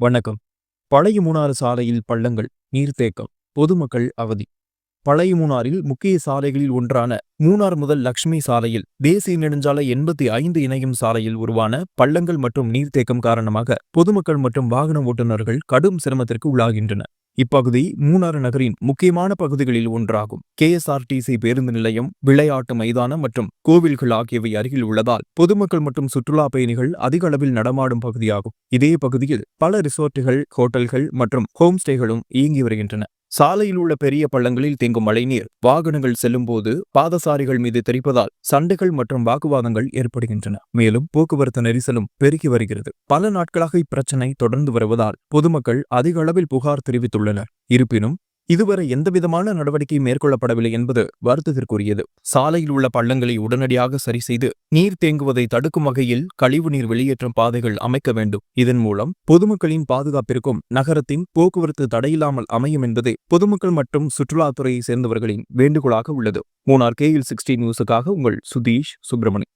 வணக்கம். பழைய மூணாறு சாலையில் பள்ளங்கள் நீர்த்தேக்கம் பொதுமக்கள் அவதி. பழைய மூணாறில் முக்கிய சாலைகளில் ஒன்றான மூணார் முதல் லக்ஷ்மி சாலையில் தேசிய நெடுஞ்சாலை எண்பத்தி ஐந்து இணையும் சாலையில் உருவான பள்ளங்கள் மற்றும் நீர்த்தேக்கம் காரணமாக பொதுமக்கள் மற்றும் வாகன ஓட்டுநர்கள் கடும் சிரமத்திற்கு உள்ளாகின்றனர். இப்பகுதி மூணாறு நகரின் முக்கியமான பகுதிகளில் ஒன்றாகும். கேஎஸ்ஆர்டிசி பேருந்து நிலையம் விளையாட்டு மைதானம் மற்றும் கோவில்கள் ஆகியவை அருகில் உள்ளதால் பொதுமக்கள் மற்றும் சுற்றுலா பயணிகள் அதிக அளவில் நடமாடும் பகுதியாகும். இதே பகுதியில் பல ரிசோர்ட்டுகள் ஹோட்டல்கள் மற்றும் ஹோம்ஸ்டேகளும் இயங்கி வருகின்றன. சாலையில் உள்ள பெரிய பள்ளங்களில் தேங்கும் மழைநீர். வாகனங்கள் செல்லும்போது பாதசாரிகள் மீது தெரிப்பதால் சண்டைகள் மற்றும் வாக்குவாதங்கள் ஏற்படுகின்றன. மேலும் போக்குவரத்து நெரிசலும் பெருகி வருகிறது. பல நாட்களாக இப்பிரச்சனை தொடர்ந்து வருவதால் பொதுமக்கள் அதிக அளவில் புகார் தெரிவித்துள்ளனர். இருப்பினும் இதுவரை எந்தவிதமான நடவடிக்கை மேற்கொள்ளப்படவில்லை என்பது வருத்தத்திற்குரியது. சாலையில் உள்ள பள்ளங்களை உடனடியாக சரி செய்து நீர் தேங்குவதை தடுக்கும் வகையில் கழிவுநீர் வெளியேற்றும் பாதைகள் அமைக்க வேண்டும். இதன் மூலம் பொதுமக்களின் பாதுகாப்பிற்கும் நகரத்தின் போக்குவரத்து தடையில்லாமல் அமையும் என்பதே பொதுமக்கள் மற்றும் சுற்றுலாத்துறையை சேர்ந்தவர்களின் வேண்டுகோளாக உள்ளது. மூணார் கேஎல் சிக்ஸ்டி நியூஸுக்காக உங்கள் சுதீஷ் சுப்பிரமணி